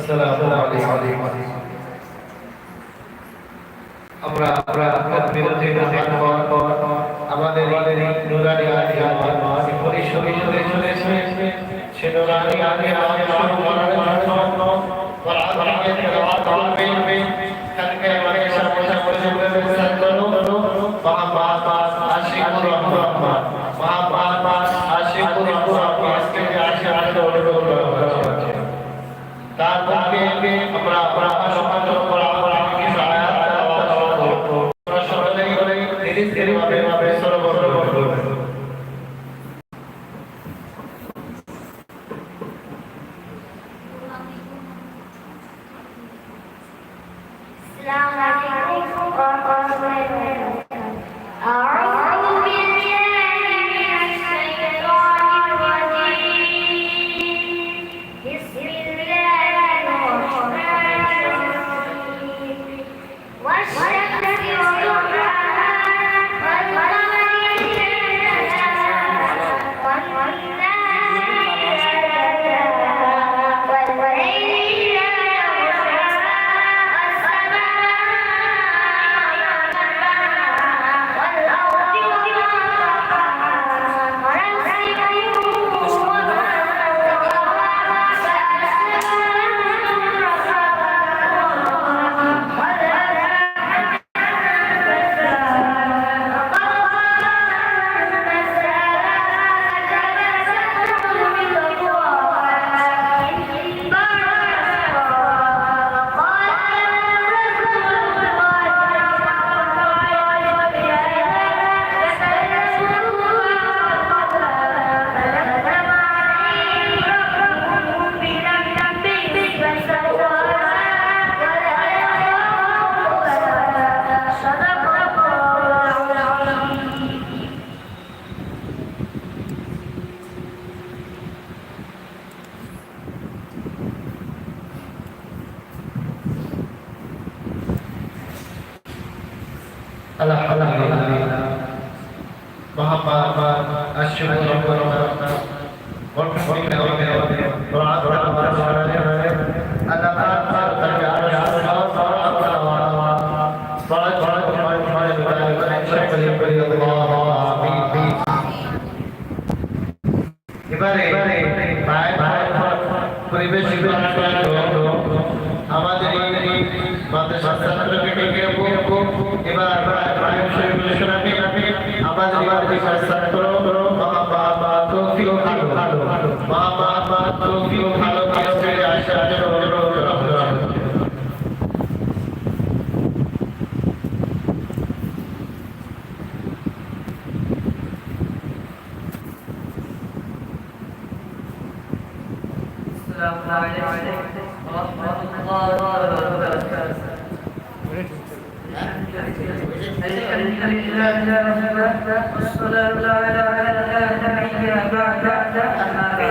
السلام عليكم আমরা আমরা বিরতি গ্রহণ পর আমাদের নুরানি আলী আমার পরিশোধ সে নুরানি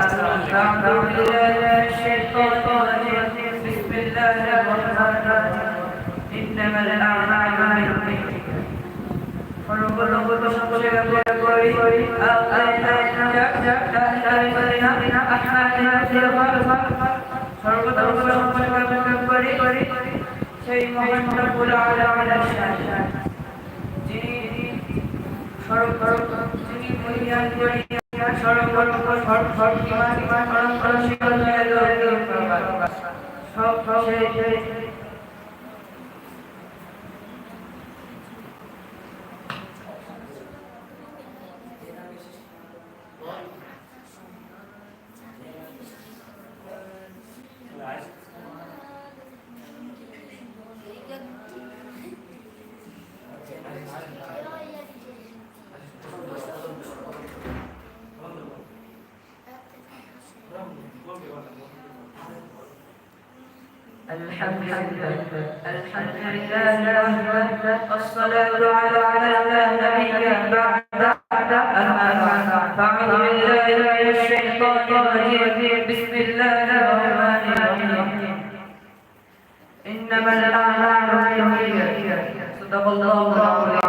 الحمد لله الشيطان الرجيم بسم الله الرحمن الرحيم إنما الأعمال بالنية সেই মহান রব্বুল আলামিন যিনি সর্ব যিনি মহিয়ান করিয়া সব সব الحمد لله الحمد لله وحده الصلاة على على نبينا بعد بعد أما بعد بالله من الشيطان الرجيم بسم الله الرحمن الرحيم. إنما الأعمال بالنية صدق الله العظيم.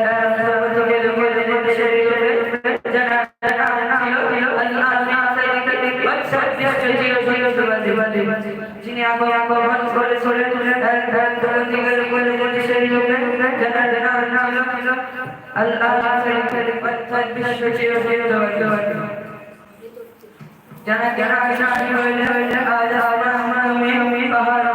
যিনি আগর আগমন করে চলে জানা জানা আজ আমরা আমরা আমি আমি পাহাড়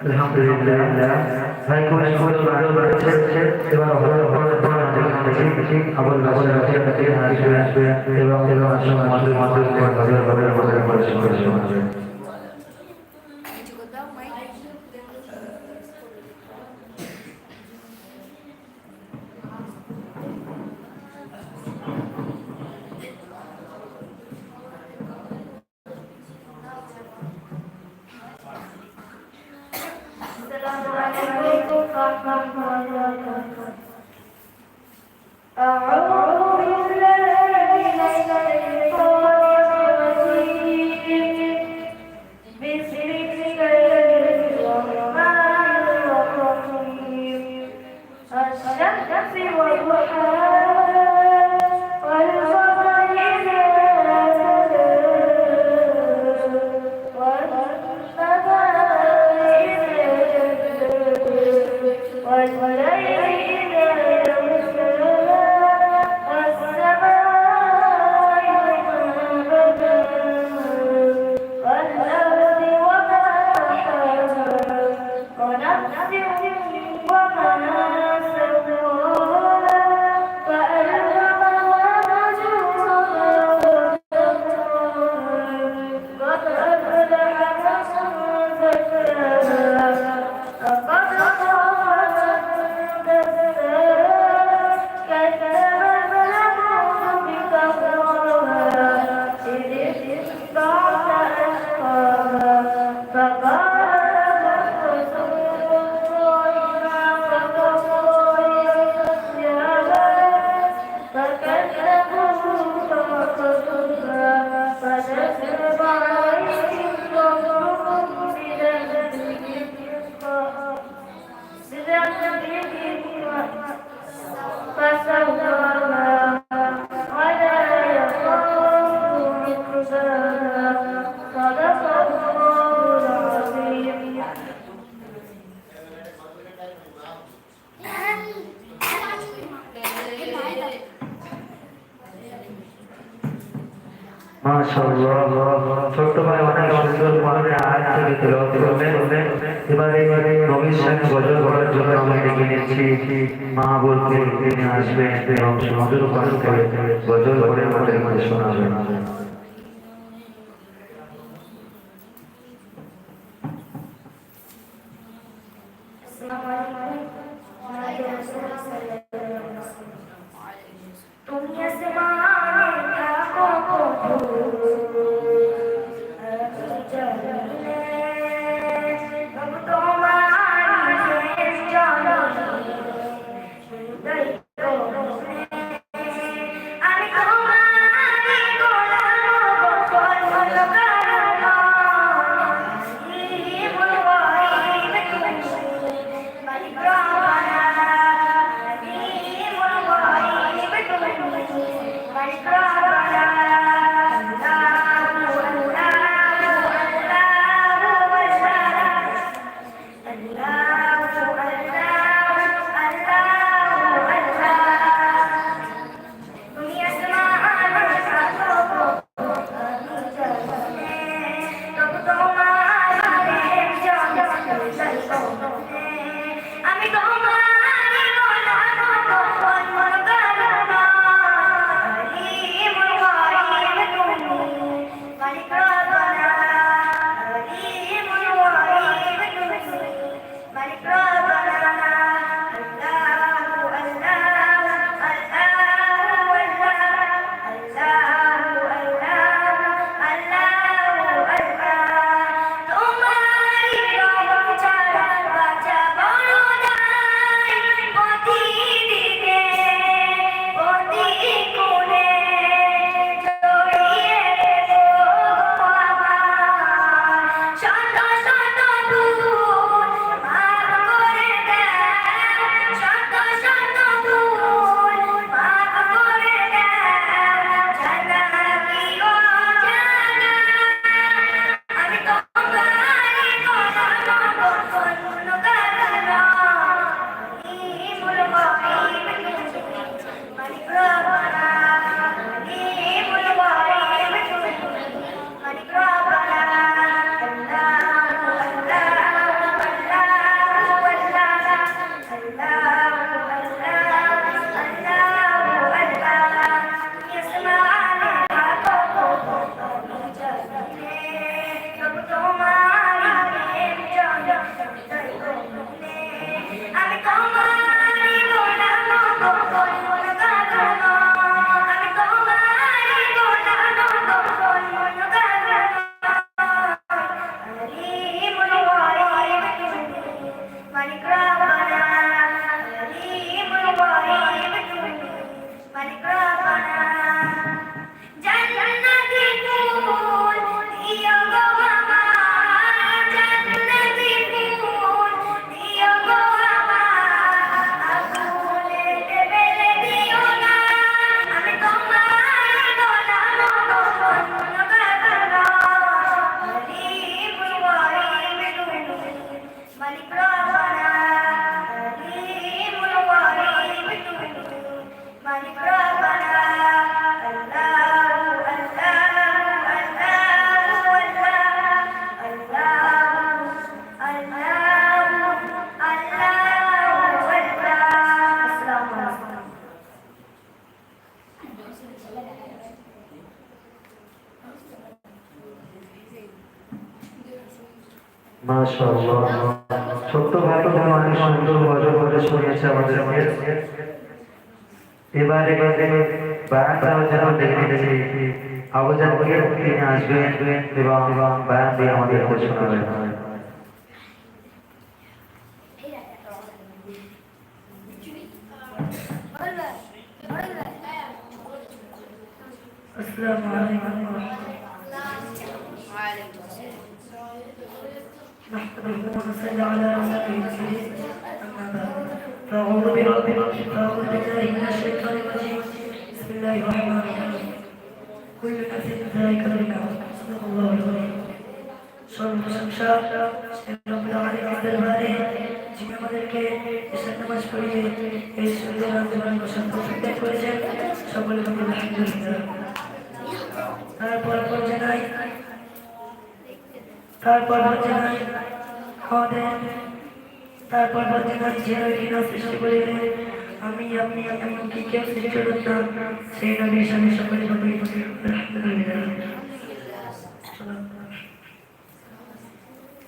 আলহামদুলিল্লাহ ভাই কোন কোন ভালো বাড়ছে এবার ভালো ভালো দেখি আবার ভালো রাখে রাখে আসবে এবং এবং আসলে মাঝে মাঝে ভালো ভালো ভালো ভালো الناس والوحال মাশাআল্লাহ। ছোট্ট তো অনেক সুন্দর ভজন করে শুনিয়েছে আমাদেরকে এবারে বায়ান দেওয়ার জন্য ডেকে নিয়েছি আবুজানকে তিনি আসবেন এবং বায়ান দিয়ে আমাদের শোনাবেন। নামাজ পড়িয়ে এই সুন্দর আন্দোলন বসন্ত করেছেন সকলে তারপর পর জানাই। তারপর পর জানাই। আমাদের তারপর পর জানাই, যে নবীনা সৃষ্টি করিলেন আমি, আপনি, এমনকি কেউ সৃষ্টি করতাম সেই নবীর সামনে সকলে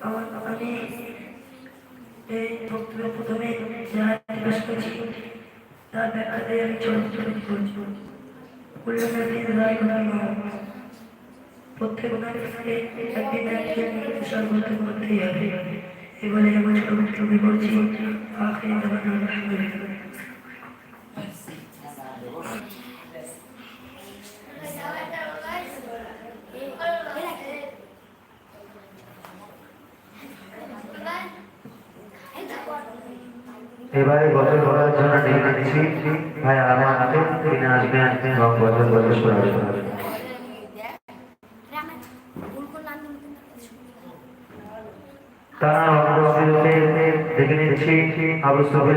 আমার আমি এই বক্তব্য প্রথমে যাহা পেশ করছি তার ব্যাখ্যাতে আমি ছোট করছি প্রত্যেক মানুষকে একদিন একদিন সর্বত্র করতেই হবে এবারে আমার ছোট দেওয়ার আলহামদুলিল্লাহ এবারে গজল বলার জন্য ডেকে নিচ্ছি, ভাই, আমার হাতে তিনি আসবেন। এবং গজল গজল করার তারা দেখে নিচ্ছি, আবু সবাই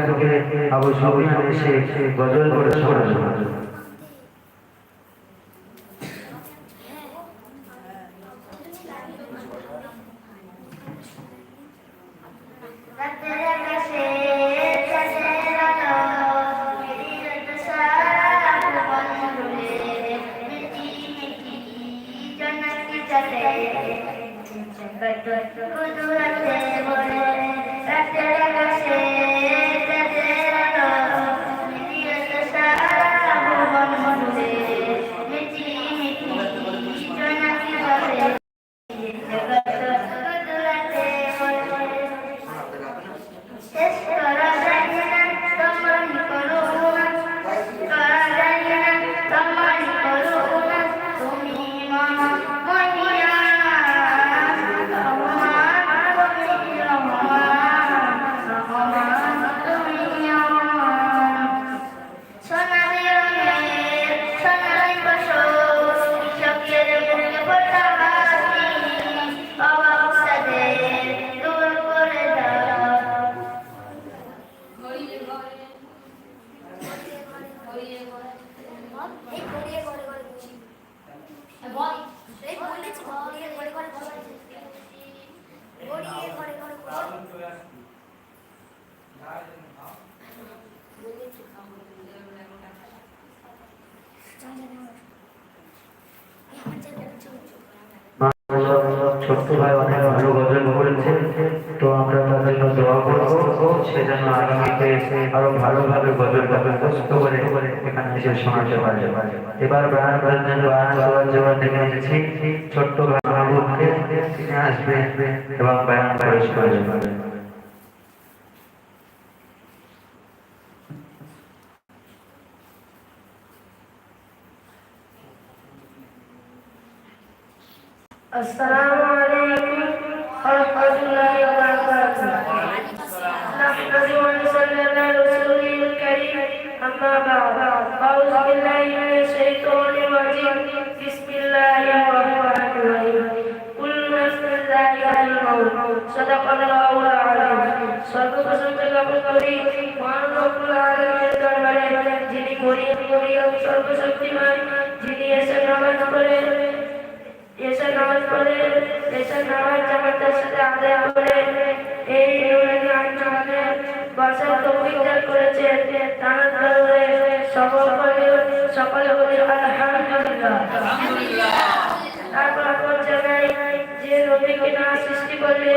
আবু সবাই এসে গজল করে সবাই রাতের ছোট্ট ভাই অনেক ভালো গজল করেছে তো আমরা তার জন্য দোয়া করবো সেজন্য আগামীতে আরো ভালোভাবে গজল গাবে কষ্ট করে এখানে এসে শোনাতে পারে এবার বায়ান করার জন্য বায়ান করার জন্য ডেকে নিয়েছি ছোট্ট ভাই মাহবুবকে তিনি আসবেন এবং বায়ান করে শোনাবেন السلام শক্তিমান, যিনি এসে নামাজ পড়ে এসে নামাজ পড়ে এসে নামাজ জামাতের সাথে আদায় করে, এই ইউনিয়ন আন্দোলনে বসার তৌফিক দান করেছে নামাজ সকল করে সকল বলি আলহামদুলিল্লাহ। তারপর আমরা জানাই যে নবীকে না সৃষ্টি করলে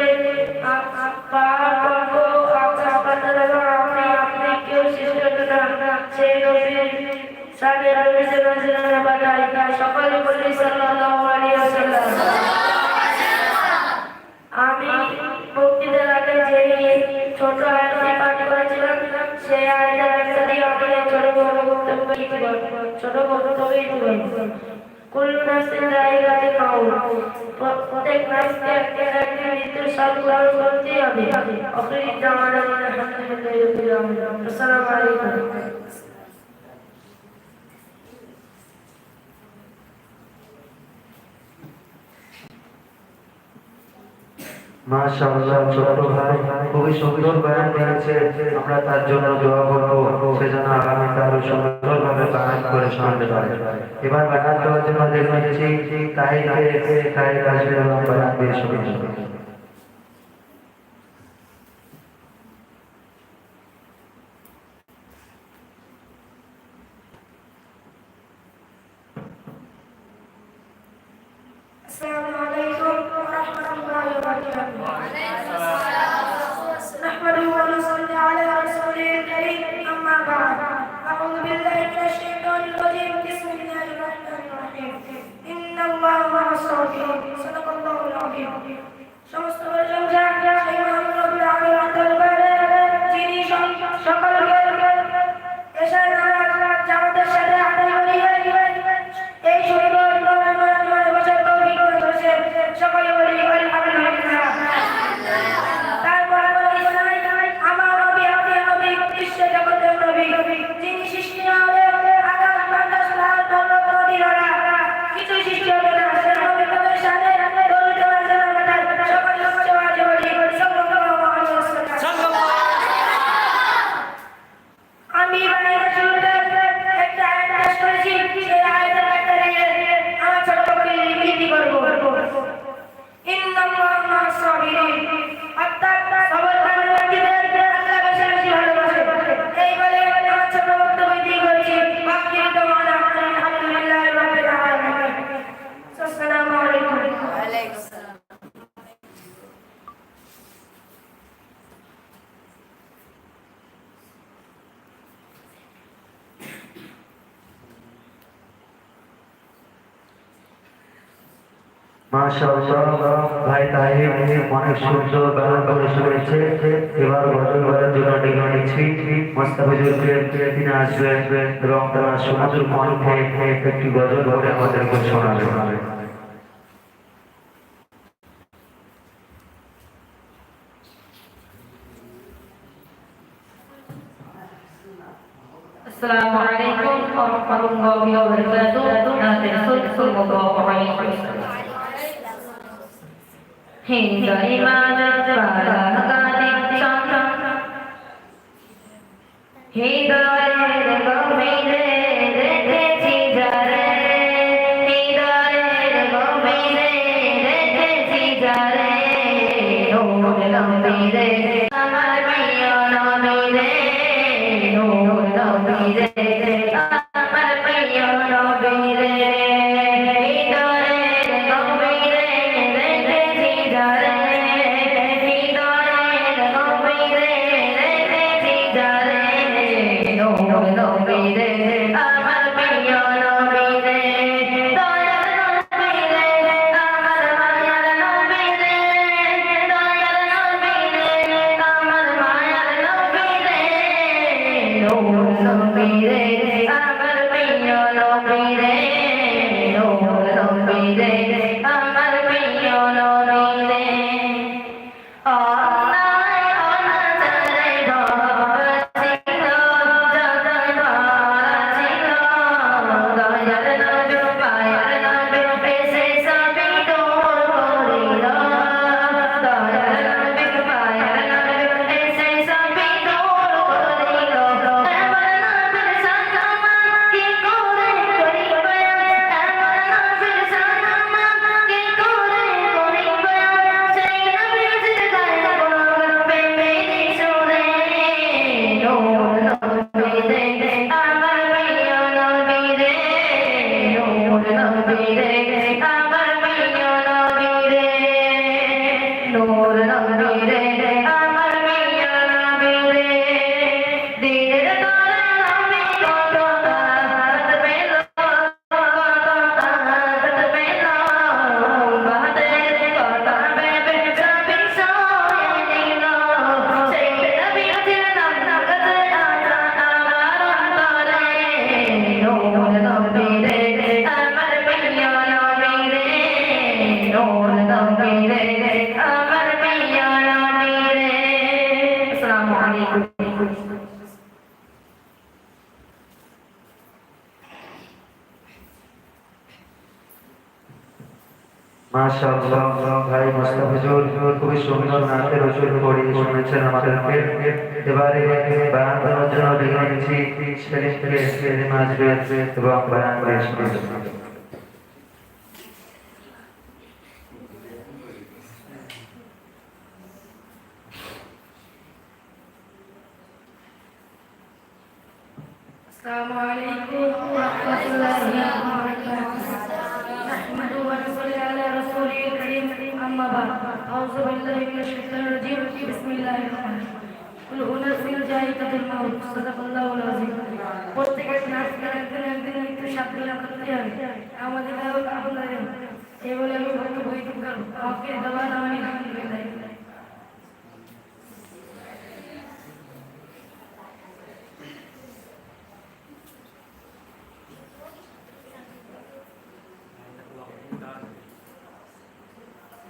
আপনি আপনি কেউ সৃষ্টি করতে না। সেই নবীর ਸਾਡੇ ਰੱਬ ਦੇ ਰਜ਼ਨਾ ਨਾ ਬਟਾਈ ਕਾ সকল বলি সাল্লাল্লাহু আলাইহি ওয়াসাল্লাম। আমি বক্তৃতার আগে যে ছোট আয়াতটি পাঠ করেছিলাম, সেই আয়াতের একটা দিয়ে আপনাদের ছোট বড় বক্তব্য দিতে ছোট বক্তব্য দিতে কুল্লু নাফসিন দায়িকাতে মাউত প্রত্যেক আসসালামু আলাইকুম। মাশাআল্লাহ ছোট ভাই খুবই সুন্দর বয়ান দিয়েছে আমরা তার জন্য দোয়া করব, সে যেন আগামী কালও সুন্দরভাবে বয়ান করে শোনাতে পারে। এবার বয়ান দেওয়ার জন্য দেখতে তাই তাই তাই আসবে এবং ভাই তাহির, অনেক সুন্দর গান করে শুনেছে। এবার গতবারের জন্য ডেকে নিচ্ছি মোস্তাফিজুরকে তিনি আসবেন। এবং তারা সমাজের মন একটি গজল করে আমাদেরকে শোনাবে Hiện. ভাই মুস্তাফিজুর খুবই সুন্দর নাচের ওষুধ পড়িয়ে শুনেছেন আমাদেরকে। এবারে বায়ান দেওয়ার জন্য আসবে এবং أما بعد أعوذ بالله من الشيطان الرجيم بسم الله الرحمن الرحيم قل أنزل جائزة الموت صدق الله العظيم প্রত্যেকের নাচ গান একদিন একদিন একটু সাবধান করতে হবে আমাদের দাও আপনাদের এই বলে আমি হয়তো বই করবো আমাকে দেওয়া না আমি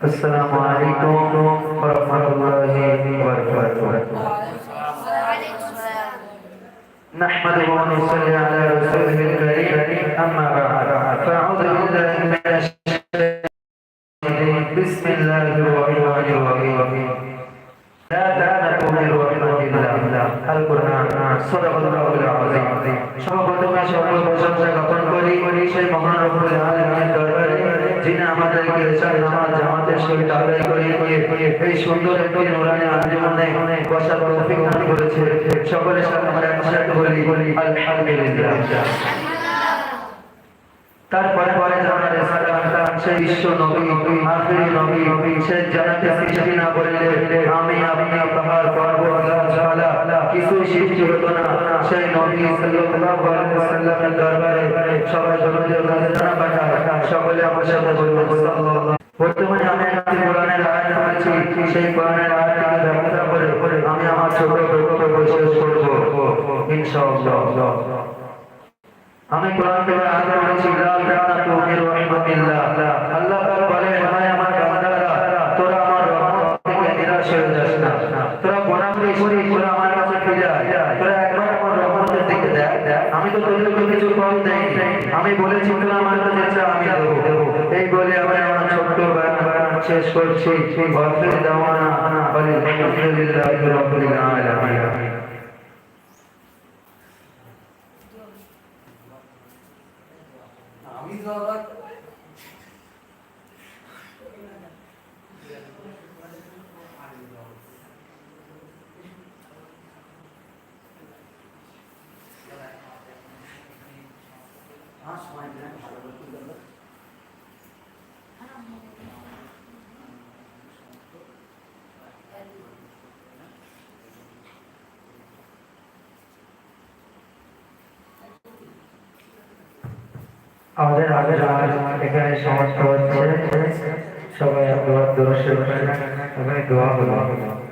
السلام عليكم ورحمة الله وبركاته نحمده ونصلي على رسوله الكريم أما بعد فأعوذ بالله من الشيطان الرجيم بسم الله الرحمن الرحيم لا تقنطوا من رحمة الله القرآن صدق الله العظيم সর্বপ্রথমে সকল প্রশংসা জ্ঞাপন করি সেই মহান রব্বুল আলামিনের দরবারে যিনি আমাদেরকে এসব নামাজ জামাতের সহিত আদায় করিয়ে এই সুন্দর একটি নুরানি আঞ্জুমানে বসার তৌফিক দান করেছে। সকলের সাথে আমরা একসাথে বলি, আলহামদুলিল্লাহ। তারপরে পরে জানা সেই বিশ্ব নবী, আখিরি নবী, সে জানাতে সৃষ্টি না করলে আমি আপনি পাহাড় পর্বত কিছু সৃষ্টি হতো না সেই নবী সাল্লাল্লাহু আলাইহি ওয়াসাল্লামের দরবারে। সবাই দরুদের কাছে জানা পাঠা সকলে আমার সাথে বলব সাল্লাল্লাহু বর্তমানে আমি একটি কোরআনের আয়াত পড়েছি। সেই কোরআনের আয়াতটিকে ব্যাখ্যা করে আমি আমার ছোট বক্তব্য শেষ করব। ইনশাআল্লাহ। আমি কোরআন থেকে আগে বলেছি লা তাকনাতু মির রাহমাতিল্লাহ। আল্লাহ পাক বলে আমার বান্দারা তোরা আমার রহমত থেকে নিরাশ হয়ে যাস না তোরা গুনাহ করি তোরা আমার কাছে ফিরে আয় তোরা একবার আমার রহমতের দিকে দেখ তোদেরকে কিছু কম দেই আমি বলেছি তোরা আমার কাছে চা আমি এই বলে আমি আমার শেষ করছি আমাদের আগের আজ এখানে সমাপ্ত হচ্ছে সবাই আপনার দর্শক সবাই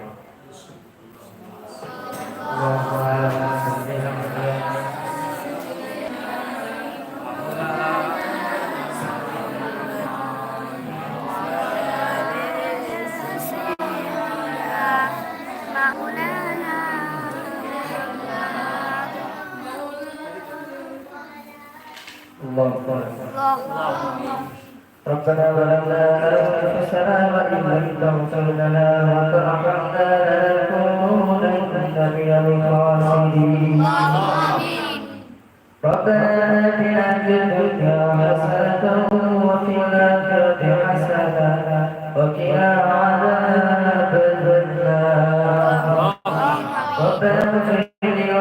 لم تغفر لنا ربنا اتنا في الدنيا حسنه وفي الاخره حسنه وقنا عذاب النار ربنا اغفر لي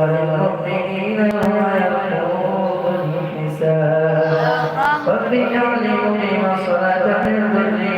وللمؤمنين يوم يقوم الحساب رب اجعلني مقيم الصلاة من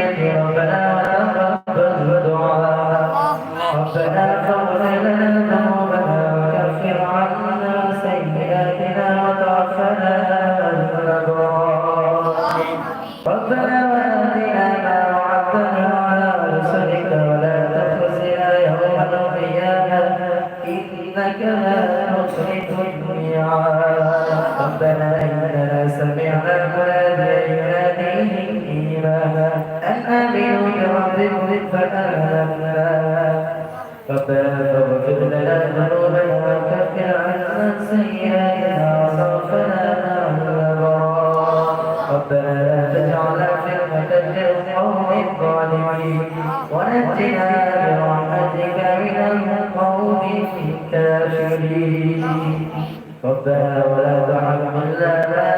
ولا تحملنا ما